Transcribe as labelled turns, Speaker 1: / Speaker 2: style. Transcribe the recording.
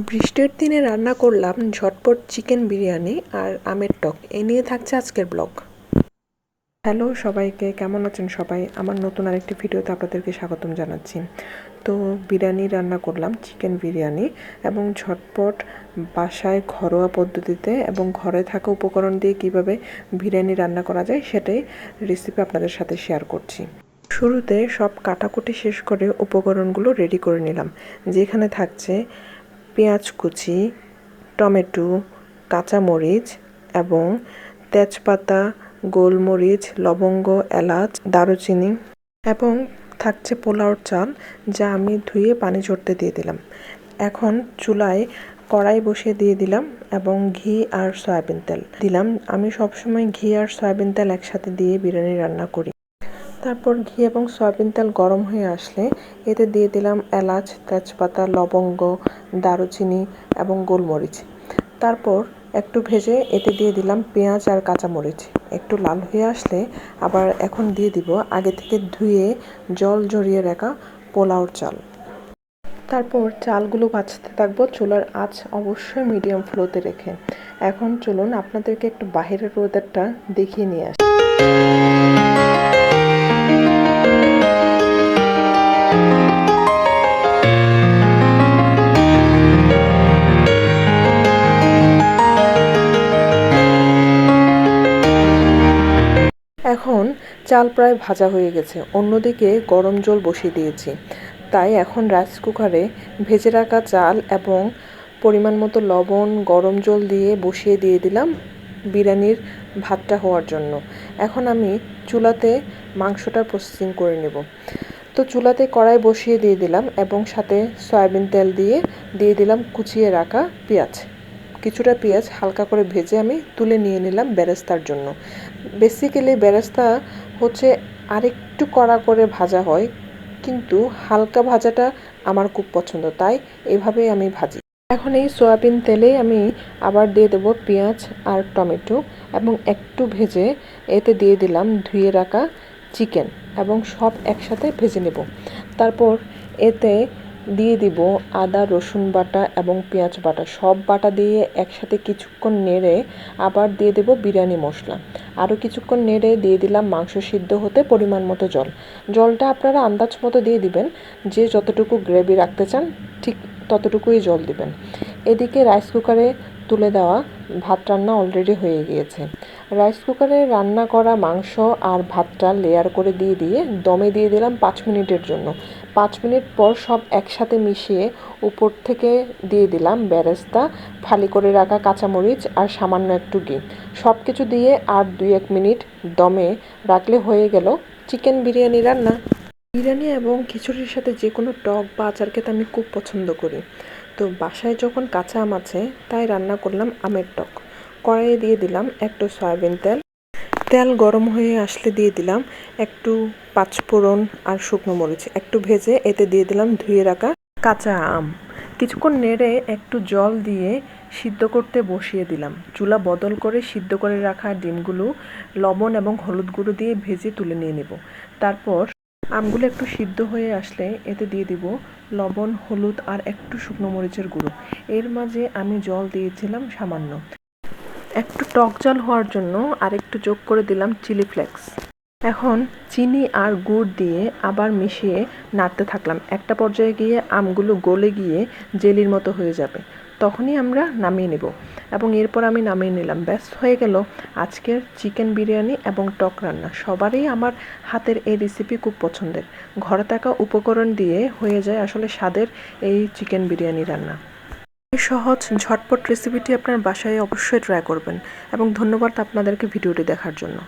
Speaker 1: বৃষ্টির দিনে রান্না করলাম ঝটপট চিকেন বিরিয়ানি আর আমের টক। এ নিয়ে থাকছে আজকের ব্লগ। হ্যালো সবাইকে, কেমন আছেন সবাই? আমার নতুন আরেকটি ভিডিওতে আপনাদেরকে স্বাগতম জানাচ্ছি। তো বিরিয়ানি রান্না করলাম, চিকেন বিরিয়ানি এবং ঝটপট বাসায় ঘরোয়া পদ্ধতিতে এবং ঘরে থাকা উপকরণ দিয়ে কীভাবে বিরিয়ানি রান্না করা যায় সেটাই রেসিপি আপনাদের সাথে শেয়ার করছি। শুরুতে সব কাটাকুটি শেষ করে উপকরণগুলো রেডি করে নিলাম। যেখানে থাকছে পেঁয়াজ কুচি, টমেটো, কাঁচামরিচ এবং তেজপাতা, গোলমরিচ, লবঙ্গ, এলাচ, দারুচিনি এবং থাকছে পোলাওর চাল যা আমি ধুয়ে পানি ঝরতে দিয়ে দিলাম। এখন চুলায় কড়াই বসিয়ে দিয়ে দিলাম এবং ঘি আর সয়াবিন তেল দিলাম। আমি সবসময় ঘি আর সয়াবিন তেল একসাথে দিয়ে বিরিয়ানি রান্না করি। তারপর ঘি এবং সয়াবিন তেল গরম হয়ে আসলে এতে দিয়ে দিলাম এলাচ, তেজপাতা, লবঙ্গ, দারুচিনি এবং গোলমরিচ। তারপর একটু ভেজে এতে দিয়ে দিলাম পেঁয়াজ আর কাঁচামরিচ। একটু লাল হয়ে আসলে আবার এখন দিয়ে দিব আগে থেকে ধুয়ে জল জড়িয়ে রাখা পোলাওর চাল। তারপর চালগুলো ভাজতে থাকব। চুলার আঁচ অবশ্যই মিডিয়াম ফ্লোতে রেখে। এখন চলুন আপনাদেরকে একটু বাহিরের ওয়েদারটা দেখিয়ে নিয়ে আসি। চাল প্রায় ভাজা হয়ে গেছে। অন্যদিকে গরম জল বসিয়ে দিয়েছি। তাই এখন রাইস কুকারে ভেজে রাখা চাল এবং পরিমাণ মতো লবণ, গরম জল দিয়ে বসিয়ে দিয়ে দিলাম বিরিয়ানির ভাতটা হওয়ার জন্য। এখন আমি চুলাতে মাংসটা প্রসেসিং করে নেব। তো চুলাতে কড়াই বসিয়ে দিয়ে দিলাম এবং সাথে সয়াবিন তেল দিয়ে দিয়ে দিলাম কুচিয়ে রাখা পেঁয়াজ। কিছুটা পেঁয়াজ হালকা করে ভেজে আমি তুলে নিয়ে নিলাম বেরেস্তার জন্য। বেসিক্যালি বেরেস্তা হচ্ছে আরেকটু কড়া করে ভাজা হয়, কিন্তু হালকা ভাজাটা আমার খুব পছন্দ, তাই এভাবেই আমি ভাজি। এখন এই সয়াবিন তেলে আমি আবার দিয়ে দেবো পেঁয়াজ আর টমেটো এবং একটু ভেজে এতে দিয়ে দিলাম ধুয়ে রাখা চিকেন এবং সব একসাথে ভেজে নেব। তারপর এতে দিয়ে দিব আদা, রসুন বাটা এবং পেঁয়াজ বাটা। সব বাটা দিয়ে একসাথে কিছুক্ষণ নেড়ে আবার দিয়ে দেব বিরিয়ানি মশলা। আরও কিছুক্ষণ নেড়ে দিয়ে দিলাম মাংস সিদ্ধ হতে পরিমাণ মতো জল। জলটা আপনারা আন্দাজ মতো দিয়ে দিবেন, যে যতটুকু গ্রেভি রাখতে চান, ঠিক ততটুকুই জল দিবেন। এদিকে রাইস কুকারে তুলে দেওয়া ভাত রান্না অলরেডি হয়ে গিয়েছে। রাইস কুকারে রান্না করা মাংস আর ভাতটা লেয়ার করে দিয়ে দিয়ে দমে দিয়ে দিলাম পাঁচ মিনিটের জন্য। পাঁচ মিনিট পর সব একসাথে মিশিয়ে উপর থেকে দিয়ে দিলাম বেরেস্তা ফালি করে রাখা কাঁচামরিচ আর সামান্য একটু ঘি সব কিছু দিয়ে আর দুই এক মিনিট দমে রাখলে হয়ে গেল চিকেন বিরিয়ানি রান্না। বিরিয়ানি এবং খিচুড়ির সাথে যে কোনো টক বা আচার খেতে আমি খুব পছন্দ করি। তো বাসায় যখন কাঁচা আম আছে, তাই রান্না করলাম আমের টক। কড়াইয়ে দিয়ে দিলাম একটু সয়াবিন তেল। তেল গরম হয়ে আসলে দিয়ে দিলাম একটু পাঁচফোড়ন আর শুকনো মরিচ। একটু ভেজে এতে দিয়ে দিলাম ধুয়ে রাখা কাঁচা আম। কিছুক্ষণ নেড়ে একটু জল দিয়ে সিদ্ধ করতে বসিয়ে দিলাম। চুলা বদল করে সিদ্ধ করে রাখা ডিমগুলো লবণ এবং হলুদ গুঁড়ো দিয়ে ভেজে তুলে নিয়ে নেব। তারপর আমগুলো একটু সিদ্ধ হয়ে আসলে এতে দিয়ে দিব লবণ, হলুদ আর একটু শুকনো মরিচের গুঁড়ো। এর মাঝে আমি জল দিয়েছিলাম সামান্য। একটু টক জল হওয়ার জন্য আর একটু যোগ করে দিলাম চিলি ফ্লেক্স। এখন চিনি আর গুড় দিয়ে আবার মিশিয়ে নাড়তে থাকলাম। একটা পর্যায়ে গিয়ে আমগুলো গলে গিয়ে জেলির মতো হয়ে যাবে। তখনই আমরা নামিয়ে নেব এবং এরপর আমি নামিয়ে নিলাম। ব্যাস, হয়ে গেল আজকের চিকেন বিরিয়ানি এবং টক রান্না। সবারই আমার হাতের এই রেসিপি খুব পছন্দের। ঘরে থাকা উপকরণ দিয়ে হয়ে যায় আসলে স্বাদের এই চিকেন বিরিয়ানি রান্না। সহজ ঝটপট রেসিপিটি আপনার বাসায় অবশ্যই ট্রাই করবেন। এবং ধন্যবাদ আপনাদেরকে ভিডিওটি দেখার জন্য।